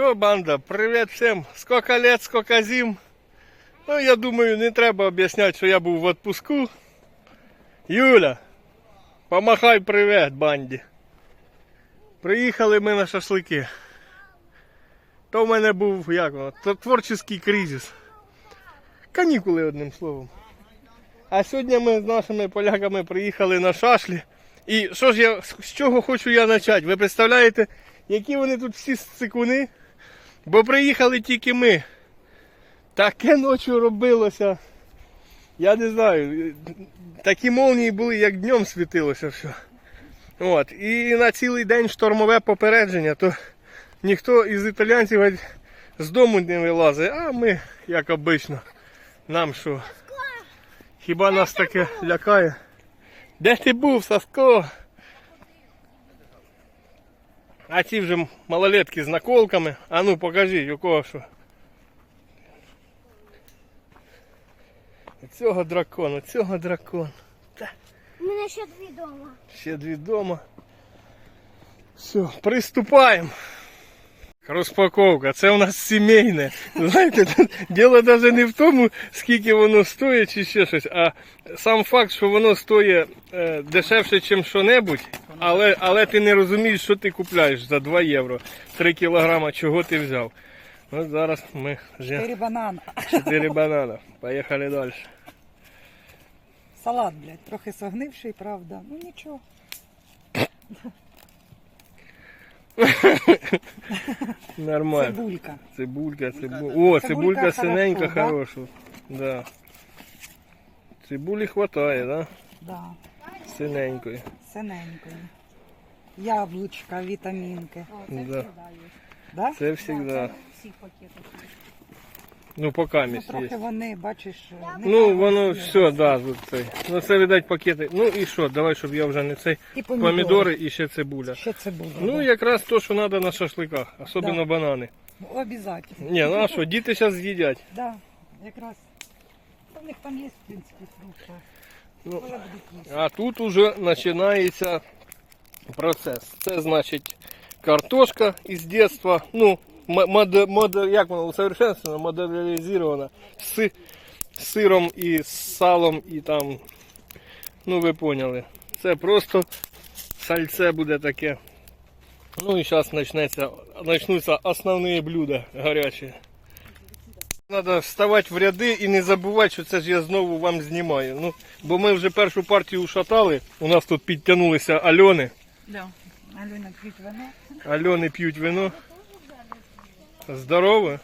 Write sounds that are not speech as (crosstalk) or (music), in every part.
Що, банда, привіт всім. Сколько лет, сколько зим. Ну, я думаю, не треба об'ясняти, що я був в отпуску. Юля, помахай привіт банді. Приїхали ми на шашлики. То в мене був як воно, творчий кризис. Канікули одним словом. А сьогодні ми з нашими поляками приїхали на шашлі. І що ж я з чого хочу я почати? Ви представляєте, які вони тут всі сикуни? Бо приїхали тільки ми. Таке ночі робилося. Я не знаю. Такі молнії були, як днем світилося все. От. І на цілий день штормове попередження, то ніхто із італійців з дому не вилазить, а ми, як обично, нам що. Хіба нас таке лякає? Де ти був, Савко? А ці вже малолетки з наколками. А ну покажіть, у кого що. Цього дракона, цього дракона. У мене ще дві дома. Ще дві дома. Все, приступаємо. Розпаковка, це у нас сімейне. Знаєте, (laughs) діло навіть не в тому, скільки воно стоїть чи ще щось, а сам факт, що воно стоїть е, дешевше, ніж що-небудь, але, але ти не розумієш, що ти купляєш за 2 євро, 3 кілограма, чого ти взяв. От зараз ми вже Чотири банана. 4 банана. Поїхали далі. Салат, блядь, трохи согнивший, правда. Ну нічого. (laughs) Нормально. Цибулька. Цибулька, цибулька. О, Цибулька цибулька хорошо, синенька, да? хороша. Да. Цибулі хватає, да? Да. Синенької. Синенької. Яблучка, вітамінки. Да. Да? Це завжди. Ну, поки Ну, місць трохи є. вони, бачиш, не Ну, так воно росли. все, да, тут цей. Ну, це, видать, пакети. Ну і що, давай, щоб я вже не цей. І Помідори і ще цибуля. Ще цибуля. Ну, да. якраз то, що треба на шашликах, особливо Да. банани. Обязательно. Ні, ну а що, діти зараз з'їдять. Да, якраз. Та В них там є, в принципі, фрукти. Ну, Коли будуть їсти. А тут уже починається процес. Це значить картошка із дитинства, ну, мод, мод, як воно усовершенствована, моделізована з сиром і з салом і там. Ну ви поняли. Це просто сальце буде таке. Ну і зараз почнеться, почнуться основні блюда гарячі. Треба вставати в ряди і не забувати, що це ж я знову вам знімаю. Ну, бо ми вже першу партію ушатали. У нас тут підтягнулися Альони. Да. Альона п'ють вино. Альони п'ють вино. Здорове.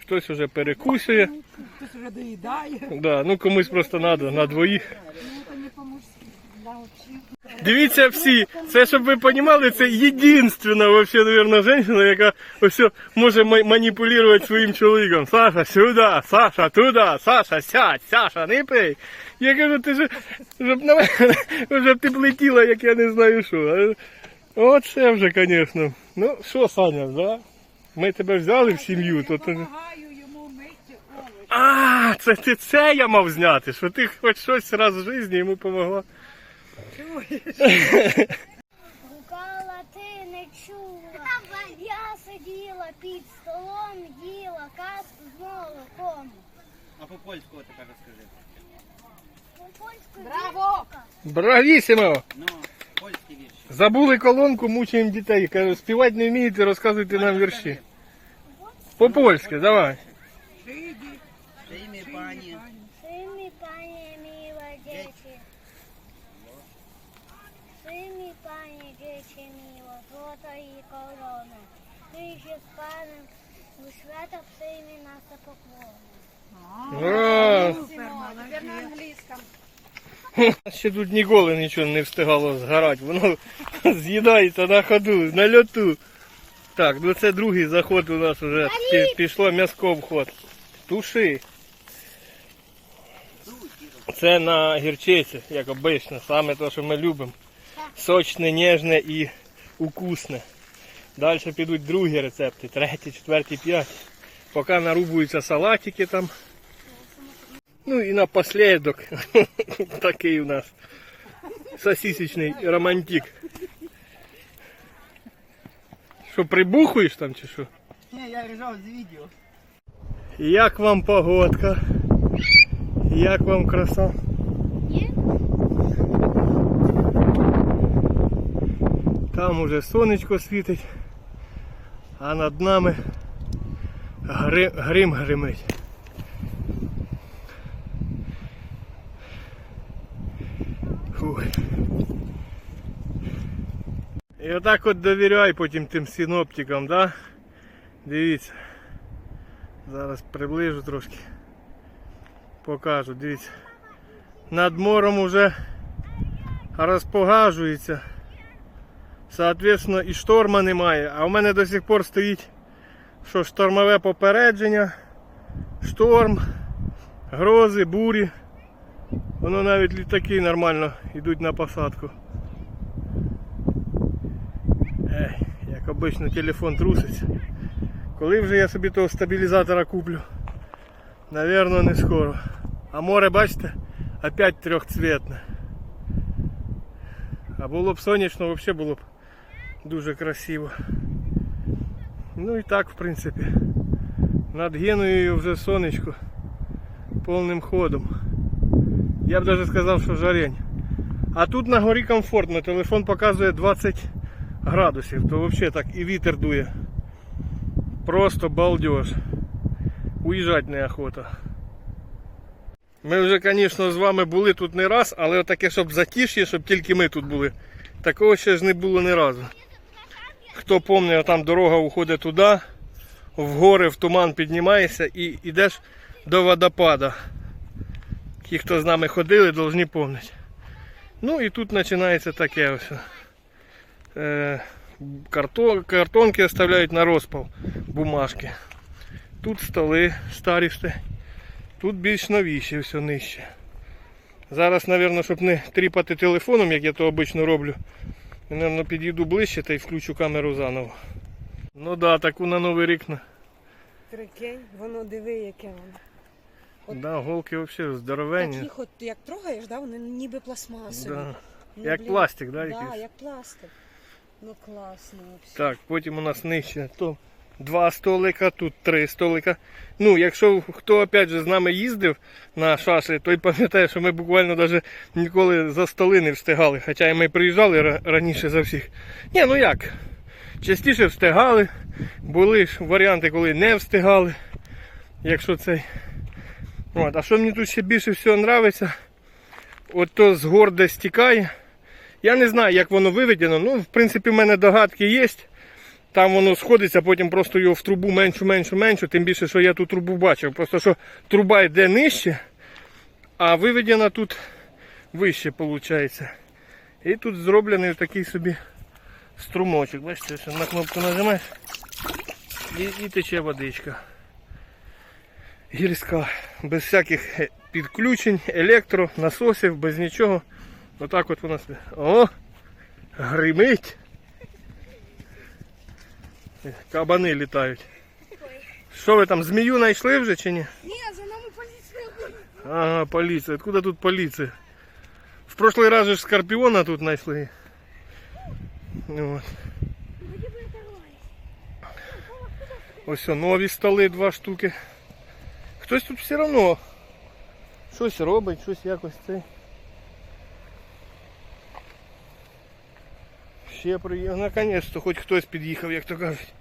Хтось вже перекусує. Хтось вже доїдає. Да, ну комусь просто треба на двоїх. Дивіться всі, це щоб ви розуміли, це єдинственна вообще, наверное, жінка, яка ось може ма- маніпулювати своїм чоловіком. Саша, сюди, Саша, туди, Саша, сядь, Саша, не пий. Я кажу, ти ж, щоб на мене, (laughs) щоб ти б летіла, як я не знаю що. Оце вже, звісно. Ну, що, Саня, да? Ми тебе взяли в сім'ю, то ти. Йому мити овочі. А, це ти це я мав зняти, що ти хоч щось раз в житті йому допомогла. Гукала ти не чула. Я сиділа під столом, їла каску з молоком. А по-польську така розкажи. По-польську Браво! Бравісімо! Ну. Забули колонку, мучаємо дітей. Кажу, співати не вмієте, розказуйте нам вірші. По-польськи, давай. Прийми, пані. Симі, пані, мила діти. Симі, пані, діти, мила, золота і корона. Ти же з паном у свята прийми нас та поклони. Ура! Супер, молодець. на англійському. (laughs) Ще тут ніколи нічого не встигало згорати. Воно (laughs) з'їдається на ходу, на льоту. Так, ну це другий заход у нас вже пішло м'яско в ход. Туши. Це на гірчиці, як обично, саме те, що ми любимо. Сочне, ніжне і укусне. Далі підуть другі рецепти, третій, четвертий, п'ятий. Поки нарубуються салатики там. Ну і напоследок (laughs) такий у нас сосисочний романтик. Що, прибухуєш там чи що? Не, я ржав з відео. Як вам погодка? Як вам краса? Є? Там уже сонечко світить, а над нами гри- грим гримить. Фух. І отак от довіряй потім тим синоптикам, да? Дивіться. Зараз приближу трошки. Покажу, дивіться. Над морем уже розпогажується. Соответственно, і шторма немає. А в мене до сих пор стоїть що штормове попередження, шторм, грози, бурі. Воно навіть літаки нормально йдуть на посадку. Ей, як обично телефон труситься. Коли вже я собі того стабілізатора куплю? Навірно, не скоро. А море, бачите, опять трьохцвітне. А було б сонячно, взагалі було б дуже красиво. Ну і так, в принципі. Над Генуєю вже сонечко повним ходом. Я б навіть сказав, що жарень. А тут на горі комфортно, телефон показує 20 градусів, то взагалі так і вітер дує. Просто балдеж. Уїжджати неохота. Ми вже, звісно, з вами були тут не раз, але таке, щоб затиш'я, щоб тільки ми тут були. Такого ще ж не було ні разу. Хто пам'ятає, там дорога уходить туди, в гори, в туман піднімаєшся і йдеш до водопада. Ті, хто з нами ходили, повинні пам'ятати. Ну і тут починається таке ось. Е, карто- картонки оставляють на розпал бумажки. Тут столи старі. Тут більш новіші, все нижче. Зараз, мабуть, щоб не тріпати телефоном, як я то обично роблю, я, мабуть, підійду ближче та й включу камеру заново. Ну да, таку на новий рік. Прикинь, воно диви, яке воно. От- Да, голки взагалі здоровенні. Таких от, як трогаєш, да, вони ніби пластмасові. Да. Ну, Як блін, пластик, да, Да, якийсь? як пластик. Ну класно вообще. Так, потім у нас нижче. То два столика, тут три столика. Ну, якщо хто опять же з нами їздив на шашлі, той пам'ятає, що ми буквально навіть ніколи за столи не встигали. Хоча і ми приїжджали ра- раніше за всіх. Ні, ну як? Частіше встигали. Були ж варіанти, коли не встигали. Якщо цей. От. А що мені тут ще більше всього подобається, от то з гор де стікає. Я не знаю, як воно виведено. Ну, в принципі, в мене догадки є. Там воно сходиться, потім просто його в трубу меншу, меншу, меншу. Тим більше, що я ту трубу бачив. Просто що труба йде нижче, а виведена тут вище, виходить. І тут зроблений такий собі струмочок. Бачите, на кнопку нажимаєш і, і тече водичка. Гірська, без всяких е, підключень, електро, насосів, без нічого. Отак от воно собі. О! Гримить. Кабани літають. Що ви там, змію знайшли вже чи ні? Ні, за нами поліція. Ага, поліція. Откуда тут поліція? В прошлый раз же ж скорпіона тут знайшли. Ну, От. Ось нові столи, два штуки. Хтось тут все одно щось робить, щось якось це. Ще приїхав. Наконець-то хоч хтось під'їхав, як то кажуть.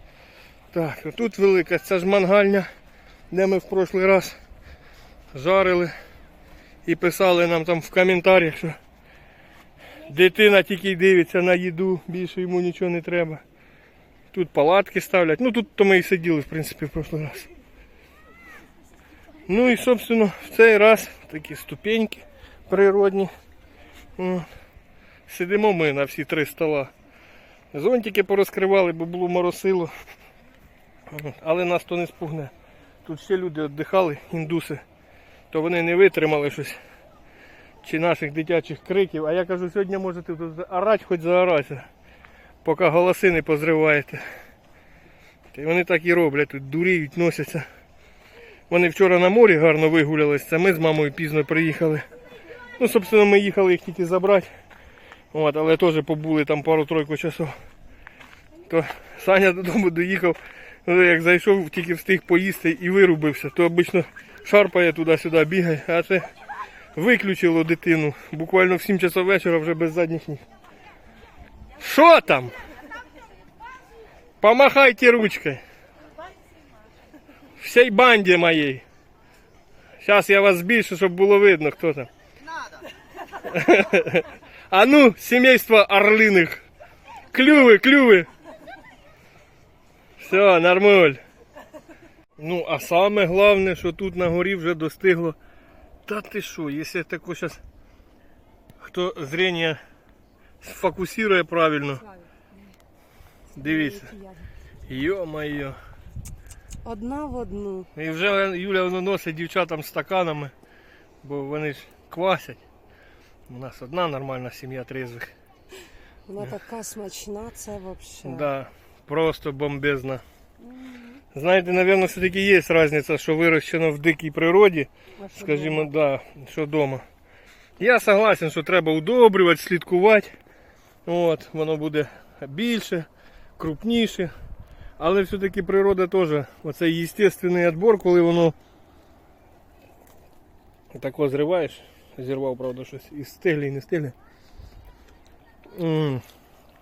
Так, тут велика, це ж мангальня, де ми в прошлий раз жарили і писали нам там в коментарях, що дитина тільки дивиться на їду, більше йому нічого не треба. Тут палатки ставлять. Ну тут то ми і сиділи, в принципі, в прошлий раз. Ну і собственно в цей раз такі ступеньки природні. Сидимо ми на всі три стола. Зонтики порозкривали, бо було моросило. Але нас то не спугне. Тут ще люди віддихали, індуси, то вони не витримали щось. Чи наших дитячих криків. А я кажу, сьогодні можете тут орати, хоч заорати, поки голоси не позриваєте. Й вони так і роблять, тут дуріють, носяться. Вони вчора на морі гарно вигулялись, це ми з мамою пізно приїхали. Ну, собственно, ми їхали їх тільки забрати. От, але теж побули там пару-тройку часов. то Саня додому доїхав, ну, як зайшов, тільки встиг поїсти і вирубився, то обично шарпає туди-сюди, бігає, а це виключило дитину. Буквально в 7 часов вечора вже без задніх ніг. Що там? Помахайте ручкой. Всій банді моїй. Зараз я вас збільшу, щоб було видно, хто там. (laughs) А ну, семейство орлиних. Клюви, клюви. Все, нормуль. Ну, а саме головне, що тут на горі вже достигло. Та ти що, якщо тако зараз хто зрення сфокусує правильно. Дивіться. Йо-моє. Одна в одну. І вже Юля воно носить дівчатам стаканами, бо вони ж квасять. У нас одна нормальна сім'я трезвих. Вона така смачна, це взагалі. Да, просто бомбезна. Знаєте, напевно, все-таки є різниця, що вирощено в дикій природі, скажімо, да, що вдома. Я согласен, що треба удобрювати, слідкувати. От, воно буде більше, крупніше. Але все-таки природа теж, оцей естественний відбор, коли воно тако зриваєш, зірвав, правда, щось із стеглі і не стеглі.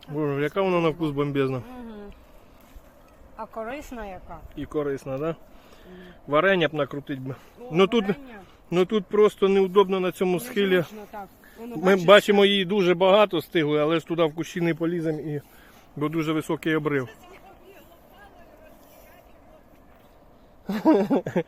Боже, яка вона на вкус бомбезна. А корисна яка? І корисна, да? Варення б накрутить би. Ну тут, ну тут просто неудобно на цьому схилі. Так. Ми бачимо її дуже багато стигли, але ж туди в кущі не поліземо і бо дуже високий обрив. 呵呵呵